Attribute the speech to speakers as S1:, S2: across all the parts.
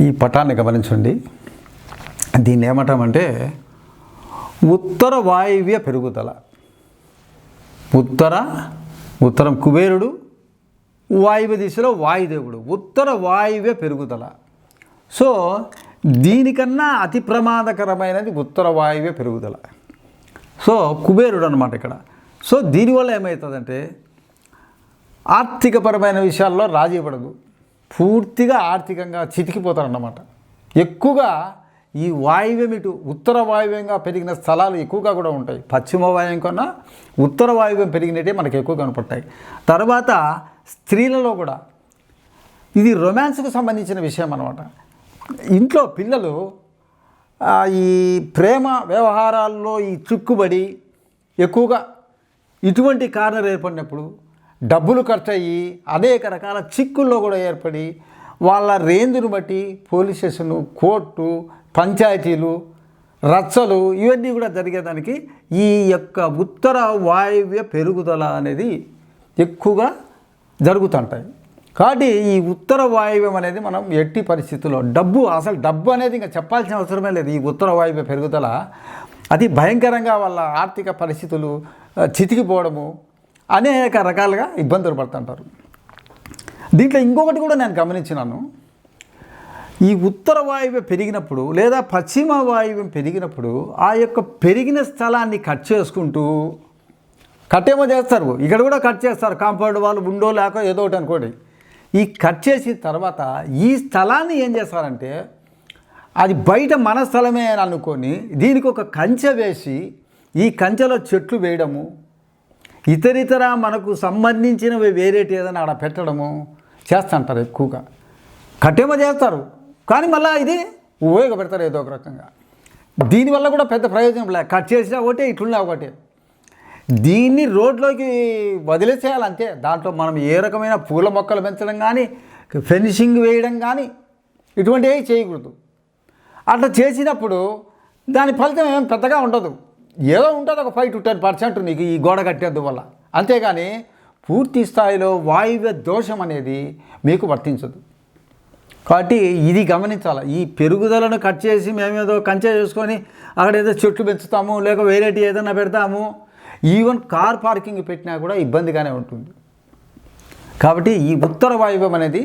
S1: ఈ పటాన్ని గమనించండి. దీన్ని ఏమంటామంటే ఉత్తర వాయువ్య పెరుగుదల. ఉత్తర ఉత్తరం కుబేరుడు వాయువ్య దిశలో వాయుదేవుడు ఉత్తర వాయువ్య పెరుగుదల. సో దీనికన్నా అతి ప్రమాదకరమైనది ఉత్తర వాయువ్య పెరుగుదల. సో కుబేరుడు అనమాట ఇక్కడ. సో దీనివల్ల ఏమవుతుందంటే ఆర్థికపరమైన విషయాల్లో రాజీ పడదు. పూర్తిగా ఆర్థికంగా చితికిపోతారన్నమాట. ఎక్కువగా ఈ వాయువ్యం ఇటు ఉత్తర వాయువ్యంగా పెరిగిన స్థలాలు ఎక్కువగా కూడా ఉంటాయి. పశ్చిమ వాయువ్యం కన్నా ఉత్తర వాయువ్యం పెరిగినట్టే మనకు ఎక్కువ కనపడతాయి. తర్వాత స్త్రీలలో కూడా ఇది రొమాన్స్కు సంబంధించిన విషయం అనమాట ఇంట్లో పిల్లలు ఈ ప్రేమ వ్యవహారాల్లో ఈ చిక్కుబడి ఎక్కువగా ఇటువంటి కారణాలు ఏర్పడినప్పుడు డబ్బులు ఖర్చు అయ్యి అనేక రకాల చిక్కుల్లో కూడా ఏర్పడి వాళ్ళ రేంజ్ను బట్టి పోలీస్ స్టేషను కోర్టు పంచాయతీలు రచ్చలు ఇవన్నీ కూడా జరిగేదానికి ఈ యొక్క ఉత్తర వాయువ్య పెరుగుదల అనేది ఎక్కువగా జరుగుతుంటాయి. కాబట్టి ఈ ఉత్తర వాయువ్యం అనేది మనం ఎట్టి పరిస్థితుల్లో డబ్బు అసలు డబ్బు అనేది ఇంకా చెప్పాల్సిన అవసరమే లేదు. ఈ ఉత్తర వాయువ్య పెరుగుదల అది భయంకరంగా వాళ్ళ ఆర్థిక పరిస్థితులు చితికిపోవడము అనేక రకాలుగా ఇబ్బందులు పడుతుంటారు. దీంట్లో ఇంకొకటి కూడా నేను గమనించినాను. ఈ ఉత్తర వాయువ్యం పెరిగినప్పుడు లేదా పశ్చిమ వాయువ్యం పెరిగినప్పుడు ఆ యొక్క పెరిగిన స్థలాన్ని కట్ చేసుకుంటూ కట్టేమో చేస్తారు. ఇక్కడ కూడా కట్ చేస్తారు. కాంపౌండ్ వాళ్ళు ఉండో లేక ఏదో ఒకటి అనుకోండి. ఈ కట్ చేసిన తర్వాత ఈ స్థలాన్ని ఏం చేస్తారంటే అది బయట మన స్థలమే అని అనుకొని దీనికి ఒక కంచె వేసి ఈ కంచెలో చెట్లు వేయడము ఇతరితర మనకు సంబంధించినవి వేరేటి ఏదైనా ఆడ పెట్టడము చేస్తుంటారు ఎక్కువగా. కట్టేమో చేస్తారు కానీ మళ్ళీ ఇది ఉపయోగపెడతారు ఏదో ఒక రకంగా. దీనివల్ల కూడా పెద్ద ప్రయోజనం లే కట్ చేసినా ఒకటే ఇట్లున్నా ఒకటే. దీన్ని రోడ్లోకి వదిలేసేయాలి దాంట్లో మనం ఏ రకమైన పూల మొక్కలు పెంచడం కానీ ఫెన్సింగ్ వేయడం కానీ ఇటువంటివి చేయకూడదు. అట్లా చేసినప్పుడు దాని ఫలితం ఏం పెద్దగా ఉండదు. ఏదో ఉంటుంది ఒక ఫైవ్ టు టెన్ పర్సెంట్ నీకు ఈ గోడ కట్టేద్దు వల్ల? అంతేగాని పూర్తి స్థాయిలో వాయువ్య దోషం అనేది మీకు వర్తించదు. కాబట్టి ఇది గమనించాలి. ఈ పెరుగుదలను కట్ చేసి మేమేదో కంచె చేసుకొని అక్కడ ఏదో చెట్లు పెంచుతాము లేక వేరేటి ఏదైనా పెడతాము ఈవెన్ కార్ పార్కింగ్ పెట్టినా కూడా ఇబ్బందిగానే ఉంటుంది. కాబట్టి ఈ ఉత్తర వాయువ్యం అనేది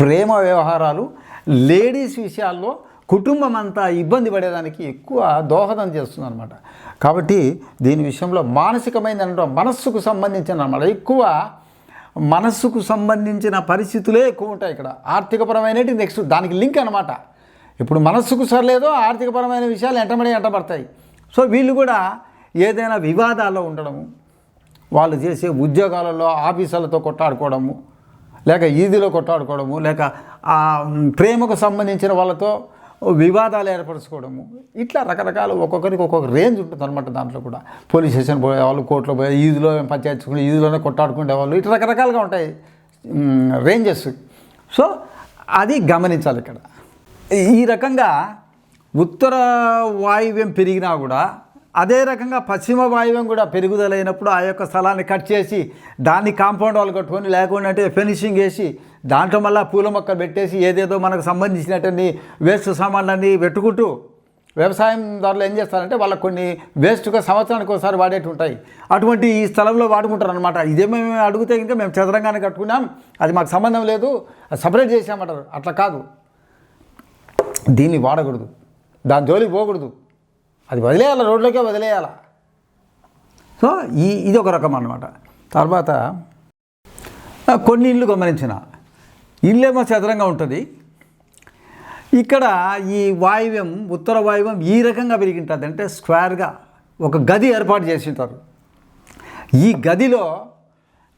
S1: ప్రేమ వ్యవహారాలు లేడీస్ విషయాల్లో కుటుంబం అంతా ఇబ్బంది పడేదానికి ఎక్కువ దోహదం చేస్తుంది అనమాట కాబట్టి దీని విషయంలో మానసికమైన మనస్సుకు సంబంధించిన అనమాట ఎక్కువ మనస్సుకు సంబంధించిన పరిస్థితులే ఎక్కువ ఉంటాయి ఇక్కడ. ఆర్థికపరమైనటి నెక్స్ట్ దానికి లింక్ అనమాట ఇప్పుడు మనస్సుకు సరలేదో ఆర్థికపరమైన విషయాలు ఎంటబడి ఎంటబడతాయి సో వీళ్ళు కూడా ఏదైనా వివాదాల్లో ఉండడము వాళ్ళు చేసే ఉద్యోగాలలో ఆఫీసులతో కొట్టాడుకోవడము లేక ఈదిలో కొట్టాడుకోవడము లేక ప్రేమకు సంబంధించిన వాళ్ళతో వివాదాలు ఏర్పరచుకోవడము. ఇట్లా రకరకాల ఒక్కొక్కరికి ఒక్కొక్క రేంజ్ ఉంటుంది అనమాట దాంట్లో కూడా. పోలీస్ స్టేషన్ పోయేవాళ్ళు కోర్టులో పోయే ఈదిలో పంచాయతీ ఈదిలోనే కొట్టాడుకునేవాళ్ళు ఇట్లా రకరకాలుగా ఉంటాయి రేంజెస్. సో అది గమనించాలి ఇక్కడ. ఈ రకంగా ఉత్తర వాయువ్యం పెరిగినా కూడా అదే రకంగా పశ్చిమ వాయువ్యం కూడా పెరుగుదలైనప్పుడు ఆ యొక్క స్థలాన్ని కట్ చేసి దాన్ని కాంపౌండ్ వాళ్ళు కట్టుకొని లేకుండా అంటే ఫినిషింగ్ వేసి దాంట్లో మళ్ళీ పూల మొక్కలు పెట్టేసి ఏదేదో మనకు సంబంధించినటువంటి వేస్ట్ సామాన్లన్నీ పెట్టుకుంటూ వ్యవసాయందారులు ఏం చేస్తారంటే వాళ్ళకి కొన్ని వేస్ట్గా సంవత్సరానికి ఒకసారి వాడేటి ఉంటాయి. అటువంటి ఈ స్థలంలో వాడుకుంటారు అనమాట ఇదే మేము అడిగితే ఇంకా మేము చదరంగానే కట్టుకున్నాం. అది మాకు సంబంధం లేదు. సపరేట్ చేసామంటారు అట్లా కాదు. దీన్ని వాడకూడదు. దాని జోలికి పోకూడదు. అది వదిలేయాలి? రోడ్లోకే వదిలేయాల? సో ఈ ఇది ఒక రకం అన్నమాట. తర్వాత కొన్ని ఇల్లు గమనించిన. ఇల్లేమో చదరంగా ఉంటుంది. ఇక్కడ ఈ వాయువ్యం ఉత్తర వాయువ్యం ఈ రకంగా పెరిగింటుంది అంటే స్క్వేర్గా ఒక గది ఏర్పాటు చేసి ఉంటారు ఈ గదిలో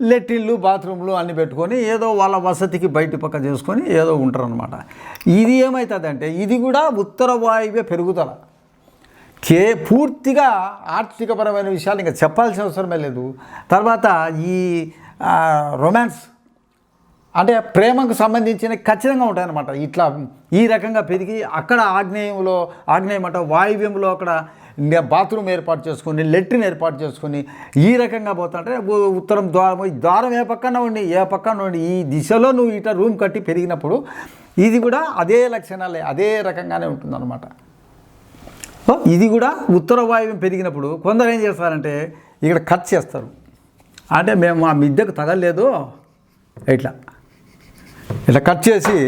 S1: లెట్రిన్లు బాత్రూమ్లు అన్ని పెట్టుకొని ఏదో వాళ్ళ వసతికి బయట పక్క చేసుకొని ఏదో ఉంటారు అనమాట ఇది ఏమవుతుందంటే ఇది కూడా ఉత్తర వాయువ్య పెరుగుదల. కే పూర్తిగా ఆర్థికపరమైన విషయాలు ఇంకా చెప్పాల్సిన అవసరమే లేదు. తర్వాత ఈ రొమాన్స్ అంటే ప్రేమకు సంబంధించిన ఖచ్చితంగా ఉంటాయన్నమాట. ఇట్లా ఈ రకంగా పెరిగి అక్కడ ఆగ్నేయంలో ఆగ్నేయం వాయువ్యంలో అక్కడ ఇంకా బాత్రూమ్ ఏర్పాటు చేసుకుని లెట్రిన్ ఏర్పాటు చేసుకుని ఈ రకంగా పోతుంటే ఉత్తరం ద్వారం ఈ ద్వారం ఏ పక్కన ఉండి ఏ పక్కన ఉండి ఈ దిశలో నువ్వు ఇట్లా రూమ్ కట్టి పెరిగినప్పుడు ఇది కూడా అదే లక్షణాలే అదే రకంగానే ఉంటుందన్నమాట. ఇది కూడా ఉత్తర వాయువ్యం పెరిగినప్పుడు కొందరు ఏం చేస్తారంటే ఇక్కడ కట్ చేస్తారు. అంటే మేము మా మిద్దెకు తగలలేదు. ఇట్లా. ఇట్లా కట్ చేసి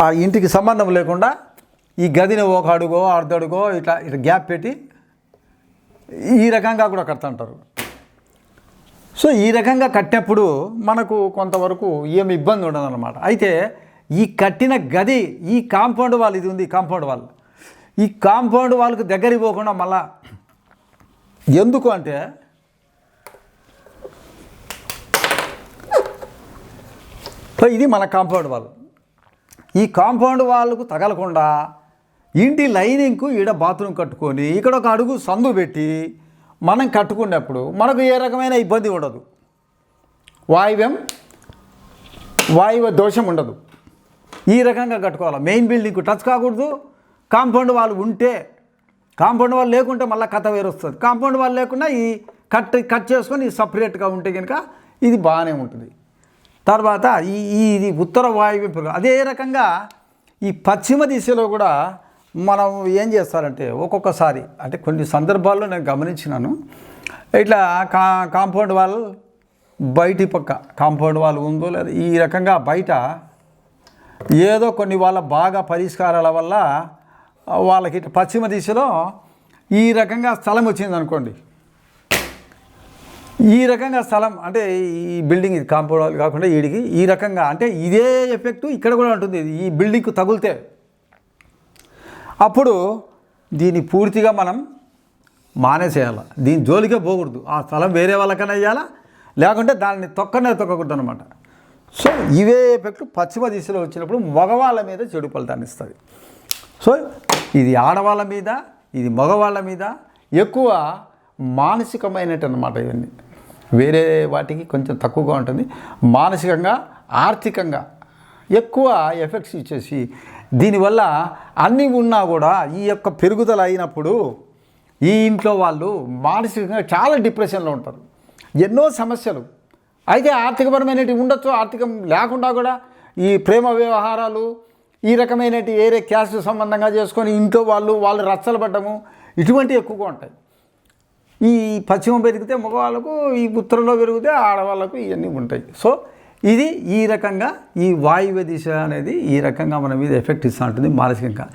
S1: ఆ ఇంటికి సంబంధం లేకుండా ఈ గదిని ఒక అడుగో అర్ధడుగో ఇట్లా ఇట్లా గ్యాప్ పెట్టి ఈ రకంగా కూడా కడతంటారు. సో ఈ రకంగా కట్టినప్పుడు మనకు కొంతవరకు ఏమి ఇబ్బంది ఉండదన్నమాట. అయితే ఈ కట్టిన గది ఈ కాంపౌండ్ వాల్ ఇది ఉంది కాంపౌండ్ వాల్ ఈ కాంపౌండ్ వాళ్ళకు దగ్గరికి పోకుండా మళ్ళా ఎందుకు అంటే ఇది మన కాంపౌండ్ వాల్ ఈ కాంపౌండ్ వాళ్ళకు తగలకుండా ఇంటి లైనింగ్కు ఈడ బాత్రూమ్ కట్టుకొని ఇక్కడ ఒక అడుగు సందు పెట్టి మనం కట్టుకున్నప్పుడు మనకు ఏ రకమైన ఇబ్బంది ఉండదు. వాయువ్యం వాయువ దోషం ఉండదు. ఈ రకంగా కట్టుకోవాలి. మెయిన్ బిల్డింగ్కు టచ్ కాకూడదు. కాంపౌండ్ వాళ్ళు ఉంటే కాంపౌండ్ వాళ్ళు లేకుంటే మళ్ళీ కథ వేరు వస్తుంది. కాంపౌండ్ వాళ్ళు లేకుండా ఈ కట్ కట్ చేసుకొని సపరేట్గా ఉంటే కనుక ఇది బాగానే ఉంటుంది. తర్వాత ఈ ఇది ఉత్తర వాయువ్య అదే రకంగా ఈ పశ్చిమ దిశలో కూడా మనం ఏం చేస్తారంటే ఒక్కొక్కసారి అంటే కొన్ని సందర్భాల్లో నేను గమనించినాను. ఇట్లా కా కాంపౌండ్ వాల్ బయటి పక్క కాంపౌండ్ వాల్ ఉందో లేదా ఈ రకంగా బయట ఏదో కొన్ని వాళ్ళ బాగా పరిష్కారాల వల్ల వాళ్ళకి పశ్చిమ దిశలో ఈ రకంగా స్థలం వచ్చింది అనుకోండి ఈ రకంగా స్థలం అంటే ఈ బిల్డింగ్ ఇది కాంపౌండ్ కాకుండా వీడికి ఈ రకంగా అంటే ఇదే ఎఫెక్ట్ ఇక్కడ కూడా ఉంటుంది. ఈ బిల్డింగ్కు తగులితే. అప్పుడు దీన్ని పూర్తిగా మనం మానేసేయాలి. దీని జోలికే పోకూడదు. ఆ స్థలం వేరే వాళ్ళకైనా ఇవ్వాలా లేకుంటే దాన్ని తొక్కనే తొక్కకూడదు అనమాట సో ఇవే ఎఫెక్ట్ పశ్చిమ దిశలో వచ్చినప్పుడు మగవాళ్ళ మీద చెడు ఫలితాన్ని ఇస్తుంది. సో ఇది ఆడవాళ్ళ మీద ఇది మగవాళ్ళ మీద ఎక్కువ మానసికమైనట్టు అనమాట ఇవన్నీ. వేరే వాటికి కొంచెం తక్కువగా ఉంటుంది. మానసికంగా ఆర్థికంగా ఎక్కువ ఎఫెక్ట్స్ ఇచ్చేసి దీనివల్ల అన్నీ ఉన్నా కూడా ఈ యొక్క పెరుగుదల అయినప్పుడు ఈ ఇంట్లో వాళ్ళు మానసికంగా చాలా డిప్రెషన్లో ఉంటారు. ఎన్నో సమస్యలు. అయితే ఆర్థికపరమైనవి ఉండొచ్చు ఆర్థికం లేకుండా కూడా ఈ ప్రేమ వ్యవహారాలు ఈ రకమైనటి వేరే క్యాస్ట్ సంబంధంగా చేసుకొని ఇంట్లో వాళ్ళు వాళ్ళు రచ్చలు పడ్డము ఇటువంటివి ఎక్కువగా ఉంటాయి. ఈ పశ్చిమ పెరిగితే మగవాళ్ళకు ఈ ఉత్తరంలో పెరిగితే ఆడవాళ్ళకు ఇవన్నీ ఉంటాయి. సో ఇది ఈ రకంగా ఈ వాయువ్య దిశ అనేది ఈ రకంగా మన మీద ఎఫెక్ట్ ఇస్తూ ఉంటుంది మానసికంగా.